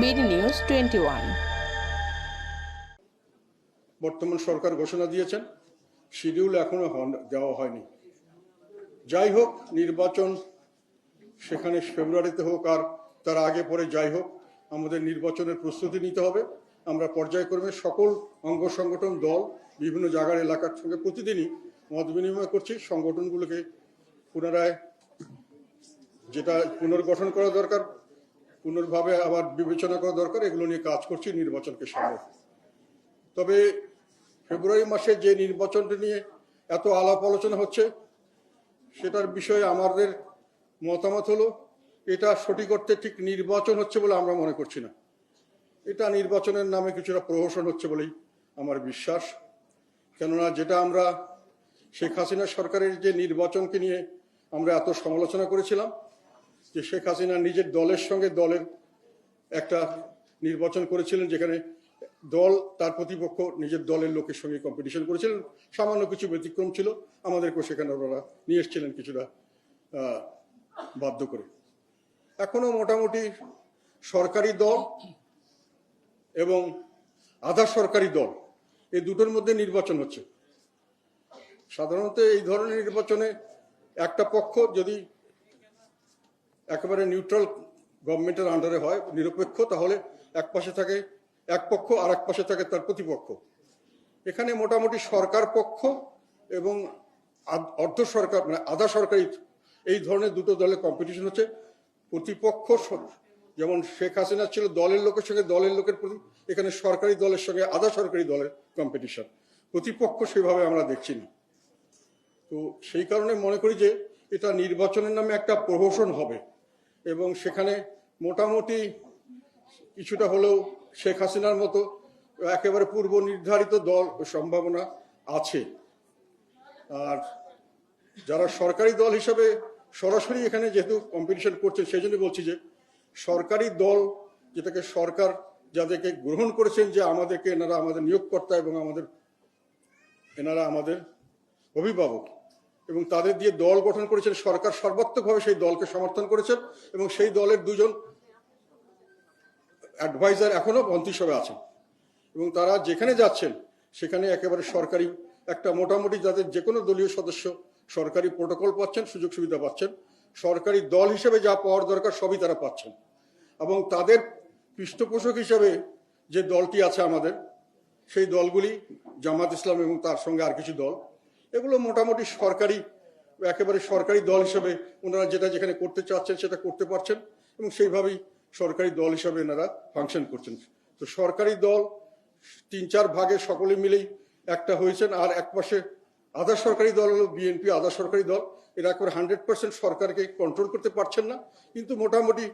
BD news twenty one. বর্তমান সরকার ঘোষণা দিয়েছেন, শিডিউল এখনও দেওয়া হয়নি। যাই হোক, নির্বাচন সেখানে ফেব্রুয়ারিতে হোক আর তার আগে পরে যাই হোক, আমাদের নির্বাচনের প্রস্তুতি নিতে হবে। আমরা পর্যায়ক্রমে সকল অঙ্গ সংগঠন, দল, বিভিন্ন জায়গার এলাকার সঙ্গে প্রতিদিনই মত বিনিময় করছি। সংগঠনগুলোকে পুনরায় যেটা পুনর্গঠন করা দরকার পুনর্ভাবে আবার বিবেচনা করা দরকার, এগুলো নিয়ে কাজ করছি, নির্বাচনকে সামনে। তবে ফেব্রুয়ারি মাসে যে নির্বাচনটা নিয়ে এত আলাপ আলোচনা হচ্ছে, সেটার বিষয়ে আমাদের মতামত হলো, এটা সঠিক অর্থে ঠিক নির্বাচন হচ্ছে বলে আমরা মনে করছি না। এটা নির্বাচনের নামে কিছুটা প্রহসন হচ্ছে বলেই আমার বিশ্বাস। কেননা যেটা আমরা শেখ হাসিনা সরকারের যে নির্বাচনকে নিয়ে আমরা এত সমালোচনা করেছিলাম যে শেখ হাসিনা নিজের দলের সঙ্গে দলের একটা নির্বাচন করেছিলেন, যেখানে দল তার প্রতিপক্ষ নিজের দলের লোকের সঙ্গে কম্পিটিশন করেছিলেন। সামান্য কিছু ব্যতিক্রম ছিল, আমাদেরকেও সেখানে ওনারা নিয়ে এসেছিলেন কিছুটা বাধ্য করে। এখনও মোটামুটি সরকারি দল এবং আধা সরকারি দল, এই দুটোর মধ্যে নির্বাচন হচ্ছে। সাধারণত এই ধরনের নির্বাচনে একটা পক্ষ যদি একেবারে নিউট্রাল গভর্নমেন্টের আন্ডারে হয়, নিরপেক্ষ, তাহলে এক পাশে থাকে এক পক্ষ আর এক পাশে থাকে তার প্রতিপক্ষ। এখানে মোটামুটি সরকার পক্ষ এবং অর্ধ সরকার মানে আধা সরকারি এই ধরনের দুটো দলের কম্পিটিশন হচ্ছে। প্রতিপক্ষ যেমন শেখ হাসিনা ছিল দলের লোকের সঙ্গে দলের লোকের প্রতি, এখানে সরকারি দলের সঙ্গে আধা সরকারি দলের কম্পিটিশন প্রতিপক্ষ সেভাবে আমরা দেখছি না। তো সেই কারণে মনে করি যে এটা নির্বাচনের নামে একটা প্রহসন হবে। এবং সেখানে মোটামুটি কিছুটা হলেও শেখ হাসিনার মতো একেবারে পূর্ব নির্ধারিত দল সম্ভাবনা আছে। আর যারা সরকারি দল হিসাবে সরাসরি এখানে যেহেতু কম্পিটিশন করছেন সেই জন্য বলছি যে সরকারি দল যেটাকে সরকার যাদেরকে গ্রহণ করেছেন, যে আমাদেরকে এনারা আমাদের নিয়োগকর্তা এবং আমাদের, এনারা আমাদের অভিভাবক এবং তাদের দিয়ে দল গঠন করেছেন, সরকার সর্বাত্মকভাবে সেই দলকে সমর্থন করেছেন এবং সেই দলের দুজন অ্যাডভাইজার এখনও মন্ত্রিসভায় আছেন। এবং তারা যেখানে যাচ্ছেন, সেখানে একেবারে সরকারি, একটা মোটামুটি যাদের যে কোনো দলীয় সদস্য সরকারি প্রোটোকল পাচ্ছেন, সুযোগ সুবিধা পাচ্ছেন, সরকারি দল হিসেবে যা পাওয়ার দরকার সবই তারা পাচ্ছেন। এবং তাদের পৃষ্ঠপোষক হিসেবে যে দলটি আছে আমাদের, সেই দলগুলি জামাত ইসলাম এবং তার সঙ্গে আর কিছু দল এগুলো মোটামুটি সরকারি, একেবারে সরকারি দল হিসেবে ওনারা যেটা যেখানে করতে চাচ্ছেন সেটা করতে পারছেন এবং সেইভাবেই সরকারি দল হিসেবে এনারা ফাংশন করছেন। তো সরকারি দল তিন চার ভাগে সকলে মিলেই একটা হয়েছেন আর এক পাশে আধা সরকারি দল হলো বিএনপি, আধা সরকারি দল। এরা একেবারে হান্ড্রেড পার্সেন্ট সরকারকে কন্ট্রোল করতে পারছেন না, কিন্তু মোটামুটি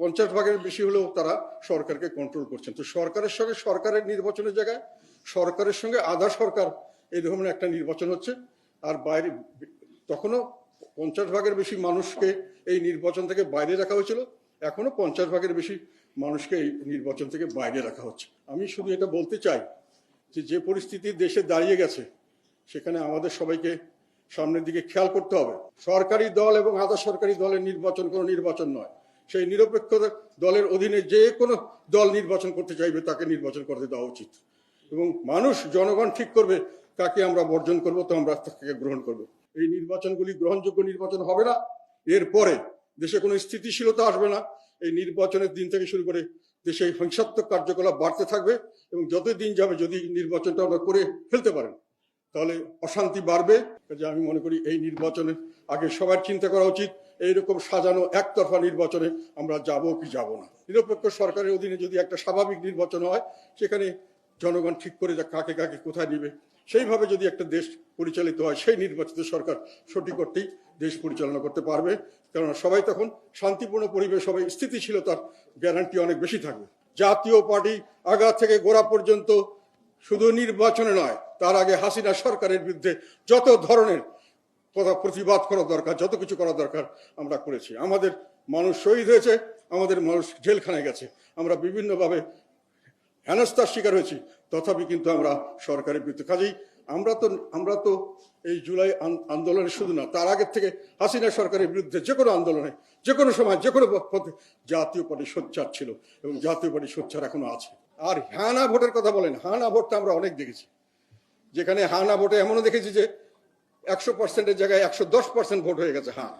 পঞ্চাশ ভাগের বেশি হলেও তারা সরকারকে কন্ট্রোল করছেন। তো সরকারের সঙ্গে সরকারের নির্বাচনের জায়গায় সরকারের সঙ্গে আধা সরকার এই ধরনের একটা নির্বাচন হচ্ছে। আর বাইরে, তখনও পঞ্চাশ ভাগের বেশি মানুষকে এই নির্বাচন থেকে বাইরে রাখা হয়েছিল। এখনও পঞ্চাশ ভাগের বেশি মানুষকে এই নির্বাচন থেকে বাইরে রাখা হচ্ছে। আমি শুধু এটা বলতে চাই যে যে পরিস্থিতি দেশে দাঁড়িয়ে গেছে, সেখানে আমাদের সবাইকে সামনের দিকে খেয়াল করতে হবে। সরকারি দল এবং আধা সরকারি দলের নির্বাচন কোনো নির্বাচন নয়। সেই নিরপেক্ষ দলের অধীনে যে কোনো দল নির্বাচন করতে চাইবে, তাকে নির্বাচন করতে দেওয়া উচিত। এবং মানুষ, জনগণ ঠিক করবে কাকে আমরা বর্জন করব, তো আমরা তাকে গ্রহণ করব। এই নির্বাচনগুলি গ্রহণযোগ্য নির্বাচন হবে না। এরপরে দেশে কোনো স্থিতিশীলতা আসবে না। এই নির্বাচনের দিন থেকে শুরু করে দেশে হিংসাত্মক কার্যকলাপ বাড়তে থাকবে এবং যত দিন যাবে, যদি নির্বাচনটা আমরা করে ফেলতে পারেন, তাহলে অশান্তি বাড়বে। যে আমি মনে করি এই নির্বাচনের আগে সবার চিন্তা করা উচিত, এইরকম সাজানো একতরফা নির্বাচনে আমরা যাব কি যাব না। নিরপেক্ষ সরকারের অধীনে যদি একটা স্বাভাবিক নির্বাচন হয়, সেখানে জনগণ ঠিক করে যা কাকে কাকে কোথায় নিবে সেইভাবে যদি একটা দেশ পরিচালিত হয়, সেই নির্বাচিত সরকার সঠিক অর্থেই দেশ পরিচালনা করতে পারবে। কেননা সবাই তখন শান্তিপূর্ণ পরিবেশ হবে, স্থিতিশীলতার গ্যারান্টি অনেক বেশি থাকবে। জাতীয় পার্টি আগা থেকে গোড়া পর্যন্ত শুধু নির্বাচনে নয়, তার আগে হাসিনা সরকারের বিরুদ্ধে যত ধরনের কথা প্রতিবাদ করা দরকার, যত কিছু করা দরকার আমরা করেছি। আমাদের মানুষ শহীদ হয়েছে, আমাদের মানুষ জেলখানায় গেছে। আমরা বিভিন্নভাবে হেনস্থার শিকার হয়েছি। তথাপি কিন্তু আমরা সরকারের বিরুদ্ধে কাজেই, আমরা তো আমরা তো এই জুলাই আন্দোলনে শুধু না, তার আগের থেকে হাসিনা সরকারের বিরুদ্ধে যে কোনো আন্দোলনে, যে কোনো সময়, যে কোনো পথে জাতীয় পার্টি সোচ্চার ছিল এবং জাতীয় পার্টি সোচ্চার এখনও আছে। আর হ্যাঁ না ভোটের কথা বলেন, হানা ভোটটা আমরা অনেক দেখেছি। যেখানে হ্যাঁ না ভোটে এমনও দেখেছি যে একশো পার্সেন্টের জায়গায় একশো দশ পার্সেন্ট ভোট হয়ে গেছে হ্যাঁ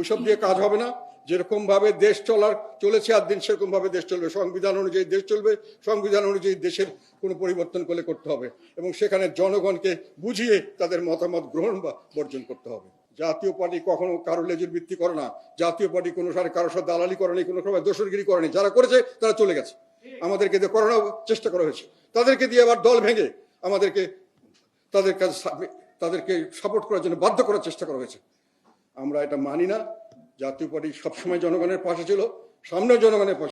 ওইসব দিয়ে কাজ হবে না। যেরকম ভাবে দেশ চলার, চলেছে আর দিন সেরকম ভাবে দেশ চলবে। সংবিধান অনুযায়ী দেশ চলবে, সংবিধান অনুযায়ী দেশের কোনো পরিবর্তন করলে করতে হবে এবং সেখানে জনগণকে বুঝিয়ে তাদের মতামত গ্রহণ বা বর্জন করতে হবে। জাতীয় পার্টি কখনো কারও লেজুর ভিত্তি করে না। জাতীয় পার্টি কোনো সাথে কারোর সাথে দালালি করে করেনি কোনো সময় দোসরগিরি করেনি যারা করেছে, তারা চলে গেছে। আমাদেরকে দিয়ে করানোর চেষ্টা করা হয়েছে। তাদেরকে দিয়ে আবার দল ভেঙে আমাদেরকে, তাদের কাছে তাদেরকে সাপোর্ট করার জন্য বাধ্য করার চেষ্টা করা হয়েছে। আমরা এটা মানি না। জাতীয় পার্টি সবসময় জনগণের পাশে ছিল সামনেও জনগণের পাশে